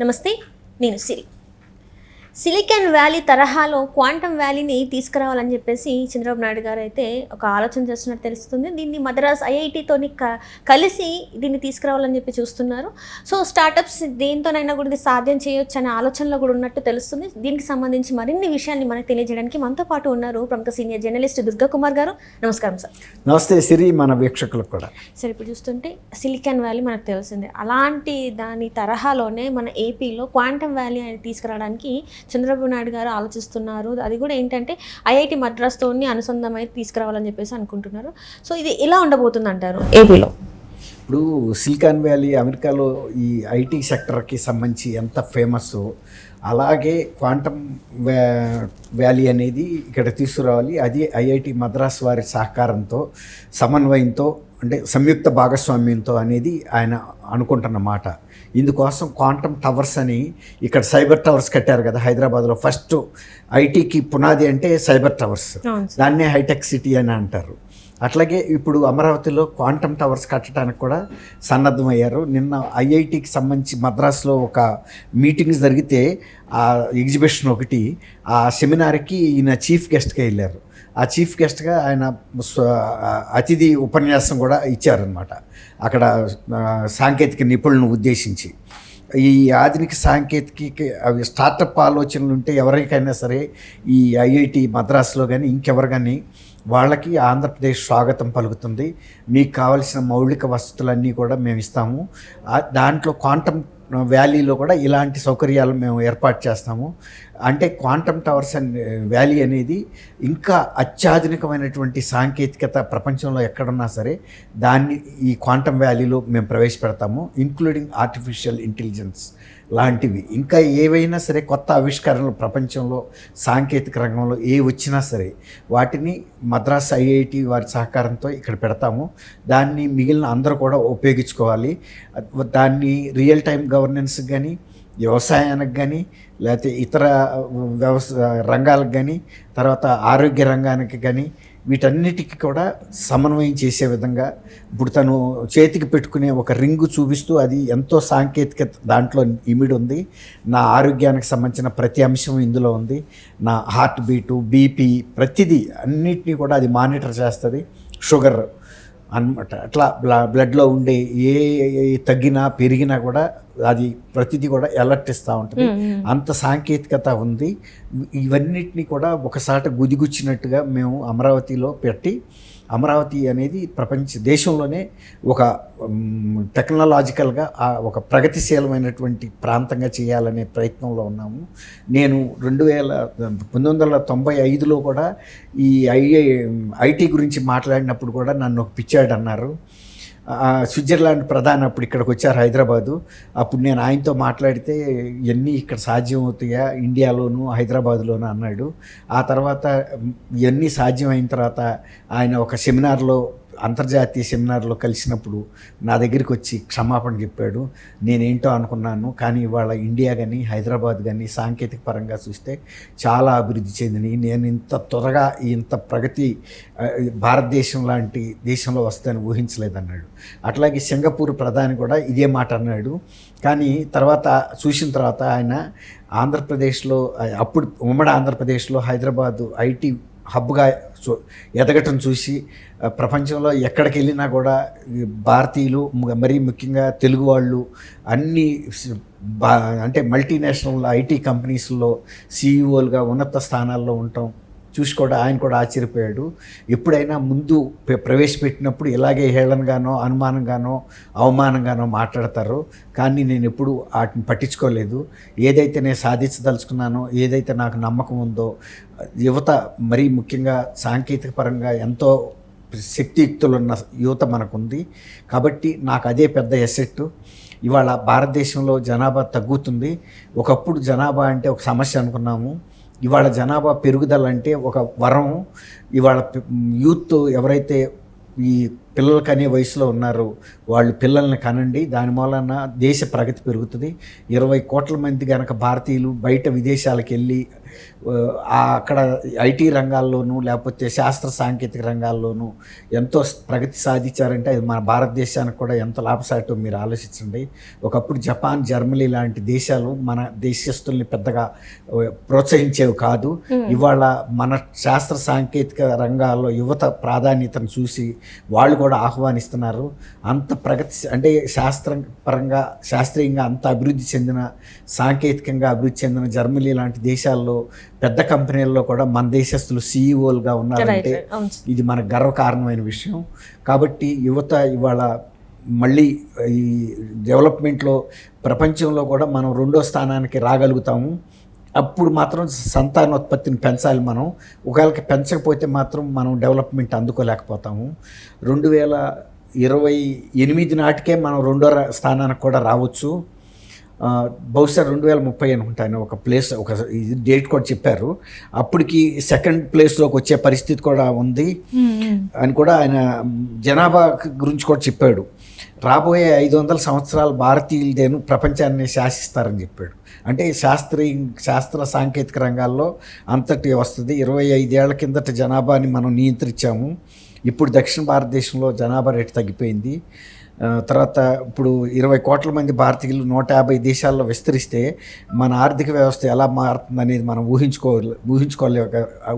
నమస్తే నేను Siri. Silicon valley తరహాలో క్వాంటమ్ వ్యాలీని తీసుకురావాలని చెప్పేసి చంద్రబాబు నాయుడు గారు అయితే ఒక ఆలోచన చేస్తున్నట్టు తెలుస్తుంది. దీన్ని మద్రాస్ ఐఐటితోని కలిసి దీన్ని తీసుకురావాలని చెప్పి చూస్తున్నారు. సో స్టార్టప్స్ దేంతోనైనా కూడా ఇది సాధ్యం చేయొచ్చు అనే ఆలోచనలో కూడా ఉన్నట్టు తెలుస్తుంది. దీనికి సంబంధించి మరిన్ని విషయాన్ని మనకు తెలియజేయడానికి మనతో పాటు ఉన్నారు ప్రముఖ సీనియర్ జర్నలిస్ట్ దుర్గా కుమార్ గారు. నమస్కారం సార్. నమస్తే సిరి మన వీక్షకులకు కూడా. సరే ఇప్పుడు చూస్తుంటే సిలికాన్ వ్యాలీ మనకు తెలిసిందే. అలాంటి దాని తరహాలోనే మన ఏపీలో క్వాంటమ్ వ్యాలీ అని తీసుకురావడానికి చంద్రబాబు నాయుడు గారు ఆలోచిస్తున్నారు. అది కూడా ఏంటంటే ఐఐటి మద్రాస్తోని అనుసంధానమై తీసుకురావాలని చెప్పేసి అనుకుంటున్నారు. సో ఇది ఎలా ఉండబోతుంది అంటారు ఏపీలో. ఇప్పుడు సిలికాన్ వ్యాలీ అమెరికాలో ఈ ఐటీ సెక్టర్కి సంబంధించి ఎంత ఫేమస్? అలాగే క్వాంటమ్ వ్యా- వ్యాలీ అనేది ఇక్కడ తీసుకురావాలి. అది ఐఐటి మద్రాస్ వారి సహకారంతో సమన్వయంతో అంటే సంయుక్త భాగస్వామ్యంతో అనేది ఆయన అనుకుంటున్న మాట. ఇందుకోసం క్వాంటమ్ టవర్స్ అని ఇక్కడ సైబర్ టవర్స్ కట్టారు కదా హైదరాబాద్లో. ఫస్ట్ ఐటీకి పునాది అంటే సైబర్ టవర్స్. దాన్నే హైటెక్ సిటీ అని అంటారు. అట్లాగే ఇప్పుడు అమరావతిలో క్వాంటమ్ టవర్స్ కట్టడానికి కూడా సన్నద్ధమయ్యారు. నిన్న ఐఐటికి సంబంధించి మద్రాసులో ఒక మీటింగ్స్ జరిగితే ఆ ఎగ్జిబిషన్ ఒకటి ఆ సెమినార్కి ఈయన చీఫ్ గెస్ట్గా వెళ్ళారు. ఆ చీఫ్ గెస్ట్గా ఆయన అతిథి ఉపన్యాసం కూడా ఇచ్చారనమాట అక్కడ సాంకేతిక నిపుణులను ఉద్దేశించి. ఈ ఆధునిక సాంకేతిక అవి స్టార్టప్ ఆలోచనలు ఉంటే ఎవరికైనా సరే ఈ ఐఐటి మద్రాసులో కానీ ఇంకెవరు కానీ వాళ్ళకి ఆంధ్రప్రదేశ్ స్వాగతం పలుకుతుంది. మీకు కావలసిన మౌలిక వసతులన్నీ కూడా మేము ఇస్తాము. దాంట్లో క్వాంటమ్ వ్యాలీలో కూడా ఇలాంటి సౌకర్యాలు మేము ఏర్పాటు చేస్తాము. అంటే క్వాంటమ్ టవర్స్ అండ్ వ్యాలీ అనేది ఇంకా అత్యాధునికమైనటువంటి సాంకేతికత ప్రపంచంలో ఎక్కడున్నా సరే దాన్ని ఈ క్వాంటమ్ వ్యాలీలో మేము ప్రవేశపెడతాము ఇంక్లూడింగ్ ఆర్టిఫిషియల్ ఇంటెలిజెన్స్. లాంటివి. ఇంకా ఏవైనా సరే కొత్త ఆవిష్కరణలు ప్రపంచంలో సాంకేతిక రంగంలో ఏ వచ్చినా సరే వాటిని మద్రాస్ ఐఐటి వారి సహకారంతో ఇక్కడ పెడతాము. దాన్ని మిగిలిన అందరూ కూడా ఉపయోగించుకోవాలి. దాన్ని రియల్ టైం గవర్నెన్స్ కానీ వ్యవసాయానికి కానీ లేకపోతే ఇతర వ్యవస రంగాలకు కానీ తర్వాత ఆరోగ్య రంగానికి కానీ వీటన్నిటికీ కూడా సమన్వయం చేసే విధంగా ఇప్పుడు తను చేతికి పెట్టుకునే ఒక రింగు చూపిస్తూ అది ఎంతో సాంకేతికత దాంట్లో ఇమిడి ఉంది. నా ఆరోగ్యానికి సంబంధించిన ప్రతి అంశం ఇందులో ఉంది. నా హార్ట్ బీటు బీపీ ప్రతిదీ అన్నిటినీ కూడా అది మానిటర్ చేస్తుంది. షుగర్ అన్నమాట. అట్లా బ్ల బ్లడ్లో ఉండే ఏ ఏ తగ్గినా పెరిగినా కూడా అది ప్రతిదీ కూడా అలర్ట్ ఇస్తూ ఉంటుంది. అంత సాంకేతికత ఉంది. ఇవన్నిటిని కూడా ఒకసారి గుదిగుచ్చినట్టుగా మేము అమరావతిలో పెట్టి అమరావతి అనేది ప్రపంచ దేశంలోనే ఒక టెక్నాలజికల్గా ఒక ప్రగతిశీలమైనటువంటి ప్రాంతంగా చేయాలనే ప్రయత్నంలో ఉన్నాము. నేను రెండు వేల పంతొమ్మిది వందల తొంభై ఐదులో కూడా ఈ ఐఐ ఐటీ గురించి మాట్లాడినప్పుడు కూడా నన్ను ఒక పిచ్చాడు అన్నారు. స్విట్జర్లాండ్ ప్రధాని అప్పుడు ఇక్కడికి వచ్చారు హైదరాబాదు. అప్పుడు నేను ఆయనతో మాట్లాడితే ఇవన్నీ ఇక్కడ సాధ్యం అవుతాయా ఇండియాలోను హైదరాబాద్లోను అన్నాడు. ఆ తర్వాత ఇవన్నీ సాధ్యం అయిన తర్వాత ఆయన ఒక సెమినార్లో అంతర్జాతీయ సెమినార్లో కలిసినప్పుడు నా దగ్గరికి వచ్చి క్షమాపణ చెప్పాడు. నేనేంటో అనుకున్నాను కానీ ఇవాళ ఇండియా కానీ హైదరాబాద్ కానీ సాంకేతిక పరంగా చూస్తే చాలా అభివృద్ధి చెందినవి నేను ఇంత త్వరగా ఇంత ప్రగతి భారతదేశం లాంటి దేశంలో వస్తుందని ఊహించలేదన్నాడు. అట్లాగే సింగపూర్ ప్రధాని కూడా ఇదే మాట అన్నాడు. కానీ తర్వాత చూసిన తర్వాత ఆయన ఆంధ్రప్రదేశ్లో అప్పుడు ఉమ్మడి ఆంధ్రప్రదేశ్లో హైదరాబాదు ఐటీ హబ్గా చూ- ఎదగటం చూసి ప్రపంచంలో ఎక్కడికి వెళ్ళినా కూడా భారతీయులు మరీ ముఖ్యంగా తెలుగు వాళ్ళు అన్ని బా అంటే మల్టీనేషనల్ ఐటీ కంపెనీస్లో సీఈఓలుగా ఉన్నత స్థానాల్లో ఉండటం చూసుకోవడం ఆయన కూడా ఆశ్చర్యపోయాడు. ఎప్పుడైనా ముందు ప్ర- ప్రవేశపెట్టినప్పుడు ఇలాగే హేళనగానో అనుమానంగానో అవమానంగానో మాట్లాడతారు కానీ నేను ఎప్పుడు వాటిని పట్టించుకోలేదు. ఏదైతే నేను సాధించదలుచుకున్నానో ఏదైతే నాకు నమ్మకం ఉందో యువత మరీ ముఖ్యంగా సాంకేతిక పరంగా ఎంతో శక్తియుక్తులు ఉన్న యువత మనకుంది. కాబట్టి నాకు అదే పెద్ద ఎసెట్ ఇవాళ భారతదేశంలో జనాభా తగ్గుతుంది. ఒకప్పుడు జనాభా అంటే ఒక సమస్య అనుకున్నాము. ఇవాళ జనాభా పెరుగుదల అంటే ఒక వరం. ఇవాళ యూత్ ఎవరైతే ఈ పిల్లలు కనే వయసులో ఉన్నారు. వాళ్ళు పిల్లల్ని కనండి. దాని మూలన దేశ ప్రగతి పెరుగుతుంది. ఇరవై కోట్ల మంది గనక భారతీయులు బయట విదేశాలకు వెళ్ళి అక్కడ ఐటీ రంగాల్లోనూ లేకపోతే శాస్త్ర సాంకేతిక రంగాల్లోనూ ఎంతో ప్రగతి సాధించారంటే అది మన భారతదేశానికి కూడా ఎంత లాభసాటో మీరు ఆలోచించండి. ఒకప్పుడు జపాన్ జర్మనీ లాంటి దేశాలు మన దేశస్తుల్ని పెద్దగా ప్రోత్సహించేవి కాదు. ఇవాళ మన శాస్త్ర సాంకేతిక రంగాల్లో యువత ప్రాధాన్యతను చూసి వాళ్ళు కూడా ఆహ్వానిస్తున్నారు అంత ప్రగతి అంటే శాస్త్ర పరంగా శాస్త్రీయంగా అంత అభివృద్ధి చెందిన సాంకేతికంగా అభివృద్ధి చెందిన జర్మనీ లాంటి దేశాల్లో పెద్ద కంపెనీల్లో కూడా మన దేశస్తులు సీఈఓలుగా ఉన్నారంటే right. అవును. ఇది మన గర్వకారణమైన విషయం కాబట్టి యువత ఇవాళ మళ్ళీ ఈ డెవలప్మెంట్లో ప్రపంచంలో కూడా మనం రెండో స్థానానికి రాగలుగుతాము అప్పుడు మాత్రం సంతానోత్పత్తిని పెంచాలి మనం. ఒకవేళ పెంచకపోతే మాత్రం మనం డెవలప్మెంట్ అందుకోలేకపోతాము. రెండు వేల ఇరవై ఎనిమిది నాటికే మనం రెండో స్థానానికి కూడా రావచ్చు. బహుశా రెండు వేల ముప్పై అనుకుంటాను ఒక ప్లేస్ ఒక ఇది డేట్ కూడా చెప్పారు. అప్పటికి సెకండ్ ప్లేస్లోకి వచ్చే పరిస్థితి కూడా ఉంది అని కూడా ఆయన జనాభా గురించి కూడా చెప్పాడు. రాబోయే ఐదు వందల సంవత్సరాలు భారతీయులదేను ప్రపంచాన్ని శాసిస్తారని చెప్పాడు. అంటే శాస్త్రీయ శాస్త్ర సాంకేతిక రంగాల్లో అంతటి వస్తుంది. ఇరవై ఐదేళ్ళ కిందట జనాభాని మనం నియంత్రించాము. ఇప్పుడు దక్షిణ భారతదేశంలో జనాభా రేటు తగ్గిపోయింది. తర్వాత ఇప్పుడు ఇరవై కోట్ల మంది భారతీయులు నూట యాభై దేశాల్లో విస్తరిస్తే మన ఆర్థిక వ్యవస్థ ఎలా మారుతుంది అనేది మనం ఊహించుకో ఊహించుకోలే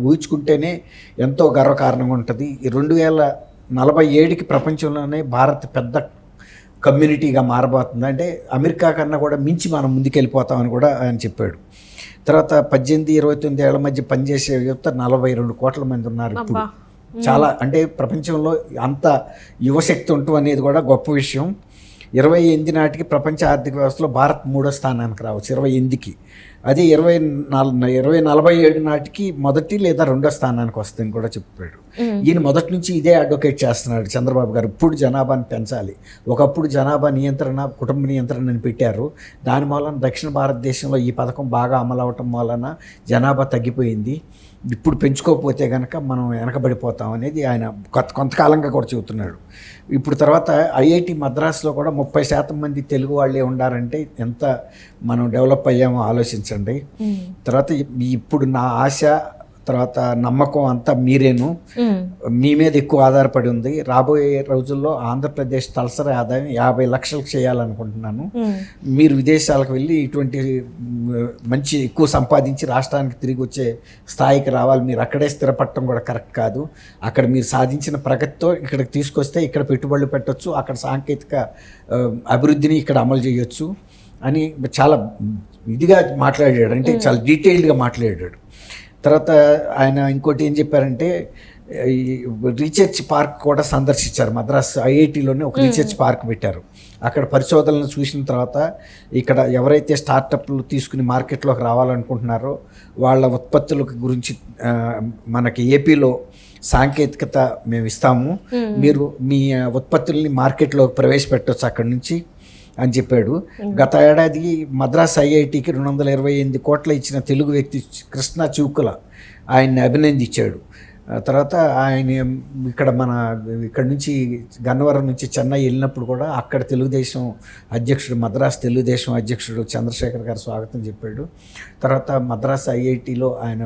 ఊహించుకుంటేనే ఎంతో గర్వకారణంగా ఉంటుంది. ఈ రెండు వేల నలభై ఏడుకి ప్రపంచంలోనే భారత్ పెద్ద కమ్యూనిటీగా మారబోతుంది. అంటే అమెరికా కన్నా కూడా మించి మనం ముందుకెళ్ళిపోతామని కూడా ఆయన చెప్పాడు. తర్వాత పద్దెనిమిది ఇరవై తొమ్మిది ఏళ్ళ మధ్య పనిచేసే యువత నలభై రెండు కోట్ల మంది ఉన్నారు ఇప్పుడు. చాలా అంటే ప్రపంచంలో అంత యువశక్తి ఉండటం అనేది కూడా గొప్ప విషయం. ఇరవై ఎనిమిది నాటికి ప్రపంచ ఆర్థిక వ్యవస్థలో భారత్ మూడో స్థానానికి రావచ్చు ఇరవై ఎనిమిదికి. అదే ఇరవై నాలుగు ఇరవై నలభై ఏడు నాటికి మొదటి లేదా రెండో స్థానానికి వస్తుందని కూడా చెప్పాడు ఈయన మొదటి నుంచి ఇదే అడ్వకేట్ చేస్తున్నాడు చంద్రబాబు గారు. ఇప్పుడు జనాభాని పెంచాలి. ఒకప్పుడు జనాభా నియంత్రణ కుటుంబ నియంత్రణ అని పెట్టారు. దాని మూలన దక్షిణ భారతదేశంలో ఈ పథకం బాగా అమలు అవటం వలన జనాభా తగ్గిపోయింది. ఇప్పుడు పెంచుకోకపోతే కనుక మనం వెనకబడిపోతాం అనేది ఆయన కొత్త కొంతకాలంగా కూడా చెబుతున్నాడు. ఇప్పుడు తర్వాత ఐఐటి మద్రాసులో కూడా ముప్పై శాతం మంది తెలుగు వాళ్ళే ఉండారంటే ఎంత మనం డెవలప్ అయ్యామో ఆలోచించండి. తర్వాత ఇప్పుడు నా ఆశ తర్వాత నమ్మకం అంతా మీరేను. మీ మీద ఎక్కువ ఆధారపడి ఉంది. రాబోయే రోజుల్లో ఆంధ్రప్రదేశ్ తలసరి ఆదాయం యాభై లక్షలు చేయాలనుకుంటున్నాను. మీరు విదేశాలకు వెళ్ళి ఇటువంటి మంచి ఎక్కువ సంపాదించి రాష్ట్రానికి తిరిగి వచ్చే స్థాయికి రావాలి. మీరు అక్కడే స్థిరపడటం కూడా కరెక్ట్ కాదు. అక్కడ మీరు సాధించిన ప్రగతితో ఇక్కడికి తీసుకొస్తే ఇక్కడ పెట్టుబడులు పెట్టొచ్చు. అక్కడ సాంకేతిక అభివృద్ధిని ఇక్కడ అమలు చేయొచ్చు అని చాలా ఇదిగా మాట్లాడాడు. అంటే చాలా డీటెయిల్డ్గా మాట్లాడాడు. తర్వాత ఆయన ఇంకోటి ఏం చెప్పారంటే ఈ రీసెర్చ్ పార్క్ కూడా సందర్శించారు. మద్రాస్ ఐఐటిలోనే ఒక రీసెర్చ్ పార్క్ పెట్టారు. అక్కడ పరిశోధనలు చూసిన తర్వాత ఇక్కడ ఎవరైతే స్టార్టప్లు తీసుకుని మార్కెట్లోకి రావాలనుకుంటున్నారో వాళ్ళ ఉత్పత్తుల గురించి మనకి ఏపీలో సాంకేతికత మేము ఇస్తాము. మీరు మీ ఉత్పత్తుల్ని మార్కెట్లోకి ప్రవేశపెట్టవచ్చు అక్కడి నుంచి. అని చెప్పాడు. గత ఏడాది మద్రాస్ ఐఐటికి రెండు వందల ఇరవై ఎనిమిది కోట్ల ఇచ్చిన తెలుగు వ్యక్తి కృష్ణ చూకుల ఆయన్ని అభినందించాడు. తర్వాత ఆయన ఇక్కడ మన ఇక్కడ నుంచి గన్నవరం నుంచి చెన్నై వెళ్ళినప్పుడు కూడా అక్కడ తెలుగుదేశం అధ్యక్షుడు మద్రాస్ తెలుగుదేశం అధ్యక్షుడు చంద్రశేఖర్ గారు స్వాగతం చెప్పాడు. తర్వాత మద్రాస్ ఐఐటిలో ఆయన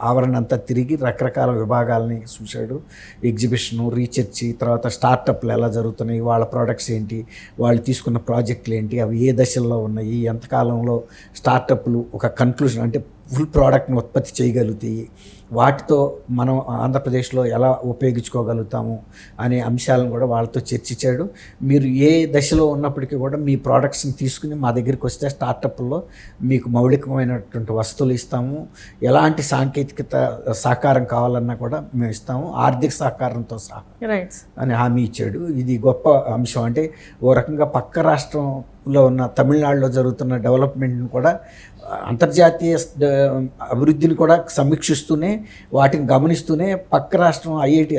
ఆవరణ అంతా తిరిగి రకరకాల విభాగాలని చూశాడు. ఎగ్జిబిషను రీసెర్చ్ తర్వాత స్టార్టప్లు ఎలా జరుగుతున్నాయి వాళ్ళ ప్రోడక్ట్స్ ఏంటి వాళ్ళు తీసుకున్న ప్రాజెక్టులు ఏంటి అవి ఏ దశల్లో ఉన్నాయి ఎంతకాలంలో స్టార్టప్లు ఒక కన్క్లూజన్ అంటే ఫుల్ ప్రోడక్ట్ని ఉత్పత్తి చేయగలుగుతాయి వాటితో మనం ఆంధ్రప్రదేశ్లో ఎలా ఉపయోగించుకోగలుగుతాము అనే అంశాలను కూడా వాళ్ళతో చర్చించాడు. మీరు ఏ దశలో ఉన్నప్పటికీ కూడా మీ ప్రోడక్ట్స్ని తీసుకుని మా దగ్గరికి వస్తే స్టార్టప్లో మీకు మౌలికమైనటువంటి వస్తువులు ఇస్తాము. ఎలాంటి సాంకేతికత సహకారం కావాలన్నా కూడా మేము ఇస్తాము. ఆర్థిక సహకారంతో సహా అని హామీ ఇచ్చాడు. ఇది గొప్ప అంశం. అంటే ఓ రకంగా పక్క రాష్ట్రంలో ఉన్న తమిళనాడులో జరుగుతున్న డెవలప్మెంట్ని కూడా అంతర్జాతీయ అభివృద్ధిని కూడా సమీక్షిస్తూనే వాటిని గమనిస్తూనే పక్క రాష్ట్రం ఐఐటి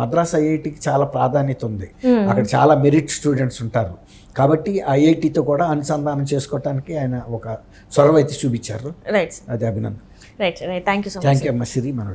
మద్రాస్ ఐఐటికి చాలా ప్రాధాన్యత ఉంది. అక్కడ చాలా మెరిట్ స్టూడెంట్స్ ఉంటారు. కాబట్టి ఐఐటితో కూడా అనుసంధానం చేసుకోవటానికి ఆయన ఒక చొరవ అయితే చూపించారు రైట్ అది అభినందన. Right right thank you thank you అమ్మ. సిరి మన